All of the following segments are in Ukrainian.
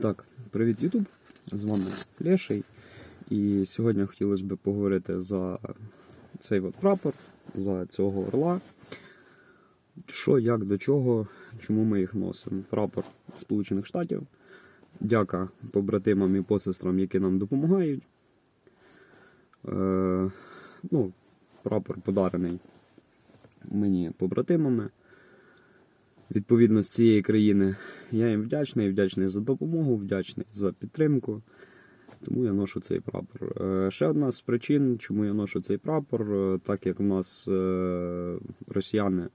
Так, привіт, Ютуб. З вами Леший. І сьогодні хотілося б поговорити за цей от прапор, за цього орла. Що, як, до чого, чому ми їх носимо. Прапор Сполучених Штатів. Дяка побратимам і посестрам, які нам допомагають. Е, ну, прапор подарений мені побратимами відповідно з цієї країни. Я їм вдячний, вдячний за допомогу, вдячний за підтримку. Тому я ношу цей прапор. Е, Ще одна з причин, чому я ношу цей прапор, е, так як в нас е, росіяни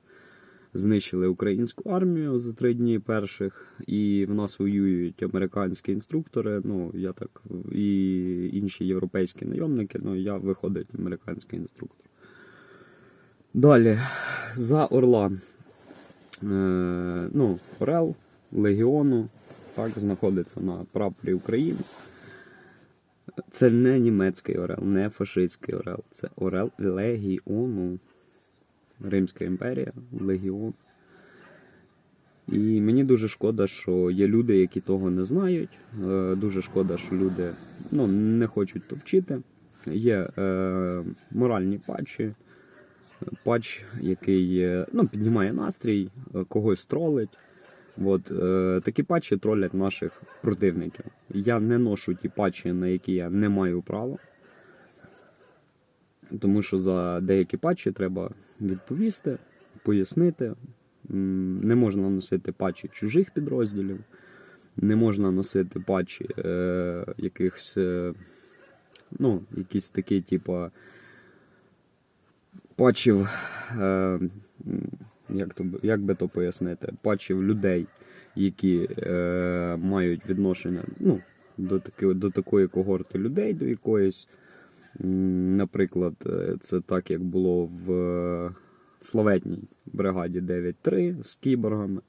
знищили українську армію за три дні перших, і в нас воюють американські інструктори. Ну я так і інші європейські найомники. Ну я виходить американський інструктор. Далі за Орла. Е, ну, Орел Легіону так, знаходиться на прапорі України. Це не німецький Орел, не фашистський Орел, це Орел Легіону. Римська імперія, Легіон. І мені дуже шкода, що є люди, які того не знають. Е, Дуже шкода, що люди ну, не хочуть то вчити. Є е, моральні патчі, патч, який е, ну, піднімає настрій, е, когось тролить. От, е, такі патчі тролять наших противників. Я не ношу ті патчі, на які я не маю права. Тому що за деякі патчі треба відповісти, пояснити. Не можна носити патчі чужих підрозділів, не можна носити патчі е, якихось, е, ну, якісь такі, типу, патчів, е, як, то, як би то пояснити, патчів людей, які е, мають відношення ну, до, таки, до такої когорти людей, до якоїсь. Наприклад, е, це так, як було в славетній бригаді 9-3 з кіборгами.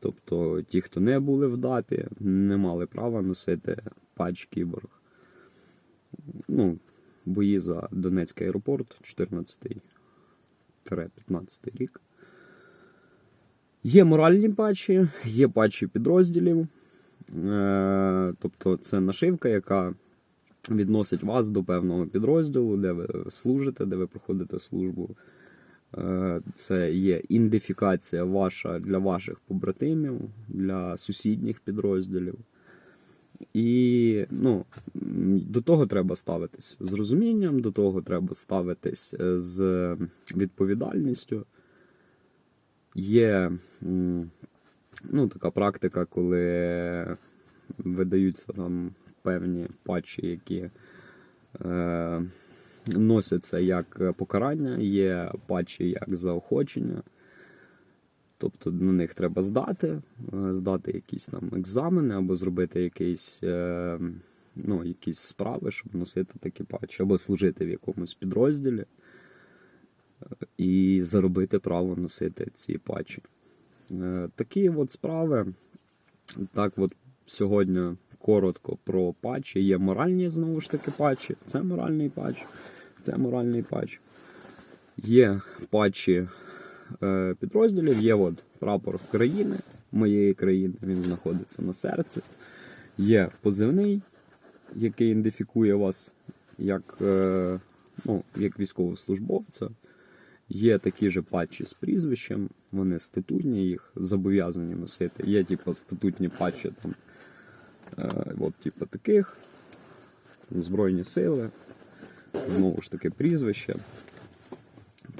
Тобто ті, хто не були в ДАПі, не мали права носити патч кіборг. Ну, бої за Донецький аеропорт 14-15 рік. Є моральні патчі, є патчі підрозділів. Е, тобто це нашивка, яка відносить вас до певного підрозділу, де ви служите, де ви проходите службу. Е, Це є ідентифікація ваша для ваших побратимів, для сусідніх підрозділів. І ну, до того треба ставитись з розумінням, до того треба ставитись е, з відповідальністю. Є ну, така практика, коли видаються там певні патчі, які е, носяться як покарання, є патчі як заохочення. Тобто на них треба здати, е, здати якісь там екзамени або зробити якісь, е, ну, якісь справи, щоб носити такі патчі, або служити в якомусь підрозділі е, і заробити право носити ці патчі. Такі от справи. Так, от сьогодні коротко про патчі. Є моральні знову ж таки патчі. Це моральний патч, це моральний патч. Є патчі підрозділів, є от прапор країни, моєї країни, він знаходиться на серці. Є позивний, який ідентифікує вас як, е, ну, як військовослужбовця. Є такі ж патчі з прізвищем, вони статутні, їх зобов'язані носити. Є, типу, статутні патчі там, е, от, типу, таких. Збройні сили, знову ж таки, прізвище.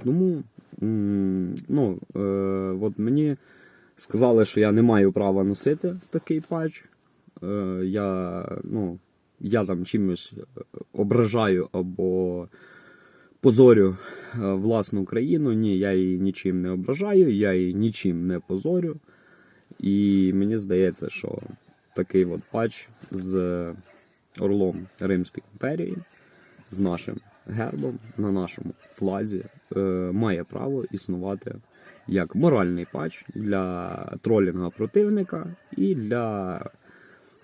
Тому, ну, е, от мені сказали, що я не маю права носити такий патч. Е, я, ну, я там чимось е, ображаю або позорю е, власну країну. Ні, я її нічим не ображаю, я її нічим не позорю. І мені здається, що такий от патч з орлом Римської імперії, з нашим гербом на нашому флазі, е, має право існувати як моральний патч для тролінга противника і для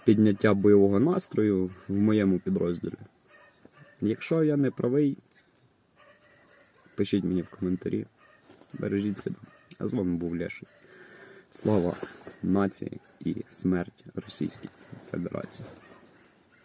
підняття бойового настрою в моєму підрозділі. Якщо я не правий, пишіть мені в коментарі. Бережіть себе. А з вами був Леший. Слава нації! і смерть Російській Федерації.